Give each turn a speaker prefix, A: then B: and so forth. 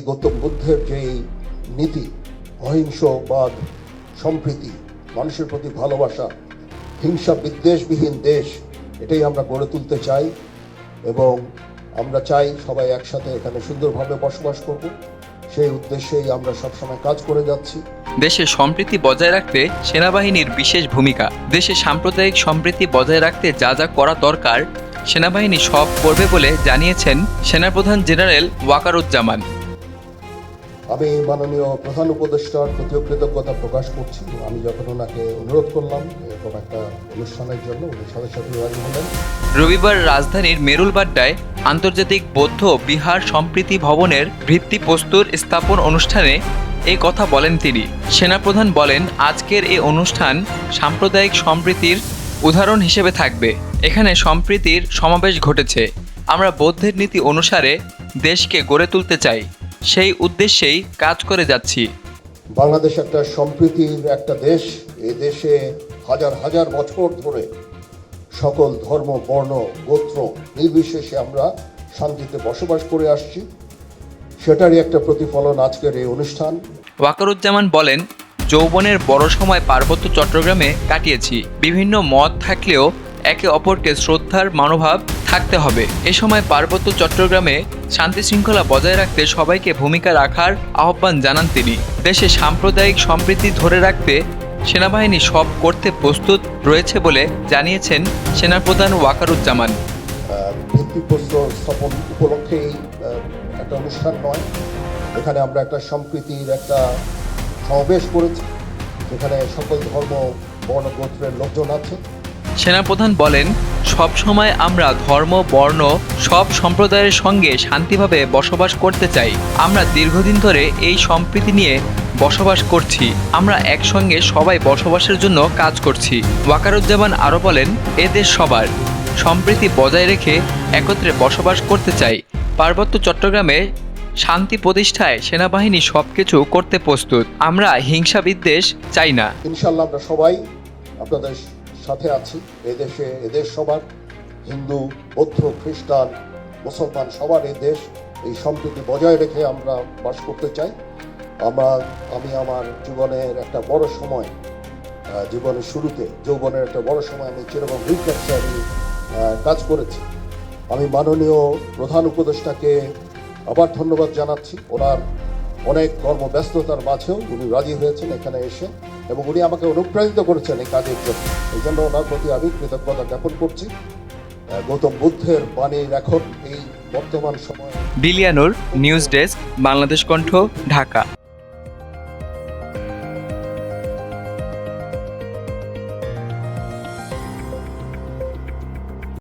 A: গৌতম বুদ্ধের যেই নীতি, অহিংসবাদ, সম্প্রীতি, মানুষের প্রতি ভালোবাসা, হিংসা বিদ্বেষবিহীন দেশ, এটাই আমরা গড়ে তুলতে চাই এবং আমরা চাই সবাই একসাথে এখানে সুন্দরভাবে বসবাস করব। সেই উদ্দেশ্যেই আমরা সবসময় কাজ করে যাচ্ছি।
B: দেশে সম্প্রীতি বজায় রাখতে সেনাবাহিনীর বিশেষ ভূমিকা। দেশে সাম্প্রদায়িক সম্প্রীতি বজায় রাখতে যা যা করা দরকার, সেনাবাহিনী সব করবে বলে জানিয়েছেন সেনাপ্রধান জেনারেল ওয়াকারুজ্জামান।
A: আমি মাননীয় প্রধান উপদেষ্টার প্রতিও কৃতজ্ঞতা প্রকাশ করছি। আমি যখন ওনাকে অনুরোধ করলাম, এরকম একটা অনুষ্ঠানের জন্য উনি সাথে সাথে হলেন।
B: রবিবার রাজধানীর মেরুলবাড্ডায় আন্তর্জাতিক বৌদ্ধ বিহার সম্প্রীতি ভবনের ভিত্তি ভিত্তিপ্রস্তর স্থাপন অনুষ্ঠানে এই কথা বলেন তিনি। সেনাপ্রধান বলেন, আজকের এই অনুষ্ঠান সাম্প্রদায়িক সম্প্রীতির উদাহরণ হিসেবে থাকবে। এখানে সম্প্রীতির সমাবেশ ঘটেছে। আমরা বৌদ্ধের নীতি অনুসারে দেশকে গড়ে তুলতে চাই। সেই উদ্দেশ্যেই কাজ করে যাচ্ছি।
A: বাংলাদেশ একটা সম্প্রীতির একটা দেশ। এ দেশে হাজার হাজার বছর ধরে সকল ধর্ম বর্ণ গোত্র নির্বিশেষে আমরা শান্তিতে বসবাস করে আসছি। সেটারই একটা প্রতিফলন আজকের এই অনুষ্ঠান।
B: ওয়াকারুজ্জামান বলেন যৌবনের বড় সময় পার্বত্য চট্টগ্রামে কাটিয়েছি। বিভিন্ন মত থাকলেও একে অপরকে শ্রদ্ধার মনোভাব থাকতে হবে। এ সময় পার্বত্য চট্টগ্রামে শান্তি শৃঙ্খলা বজায় রাখতে সবাইকে ভূমিকা রাখার আহ্বান জানান তিনি। দেশে সাম্প্রদায়িক সম্প্রীতি ধরে রাখতে সেনাবাহিনী সব করতে প্রস্তুত রয়েছে বলে জানিয়েছেন সেনাপ্রধান ওয়াকারুজ্জামান।
A: স্থাপন উপলক্ষেই আহ, একটা অনুষ্ঠান নয়। এখানে আমরা একটা সম্প্রীতির একটা সমাবেশ করেছি যেখানে সকল ধর্ম বর্ণ গোত্রের লোকজন আছে।
B: সেনাপ্রধান বলেন, সব সময় আমরা ধর্ম, বর্ণ, সব সম্প্রদায়ের সঙ্গে শান্তিভাবে বসবাস করতে চাই। আমরা দীর্ঘদিন ধরে এই সম্প্রীতি নিয়ে বসবাস করছি। আমরা একসঙ্গে সবাই বসবাসের জন্য কাজ করছি। ওয়াকারুজ্জামান আরও বলেন, এ দেশ সবার। সম্প্রীতি বজায় রেখে একত্রে বসবাস করতে চাই। পার্বত্য চট্টগ্রামে শান্তি প্রতিষ্ঠায় সেনাবাহিনী সবকিছু করতে প্রস্তুত। আমরা হিংসা বিদ্বেষ চাই না।
A: ইনশাল্লাহ আমরা সবাই আপনাদের সাথে আছি। এদেশে এদেশ সবার, হিন্দু, বৌদ্ধ, খ্রিস্টান, মুসলমান, সবার এই দেশ, এই সম্প্রীতি বজায় রেখে আমরা বাস করতে চাই। আমরা, আমি আমার জীবনের একটা বড় সময় জীবনের শুরুতে, যৌবনের একটা বড় সময় আমি চিরকম রিক্যাপসে আমি কাজ করেছি। আমি মাননীয় প্রধান উপদেষ্টাকে আবার ধন্যবাদ জানাচ্ছি। ওনার অনেক কর্মব্যস্ততার মাঝেও উনি রাজি হয়েছেন এখানে এসে। এবং উনি আমাকে অনুপ্রাণিত করেছেন এই কাজের জন্য। এই জন্য ওনার প্রতি আমি কৃতজ্ঞতা জ্ঞাপন করছি। গৌতম বুদ্ধের বাণীর এখন এই বর্তমান সময়ে।
B: বিলিয়ানোর, নিউজ ডেস্ক, বাংলাদেশ কণ্ঠ, ঢাকা।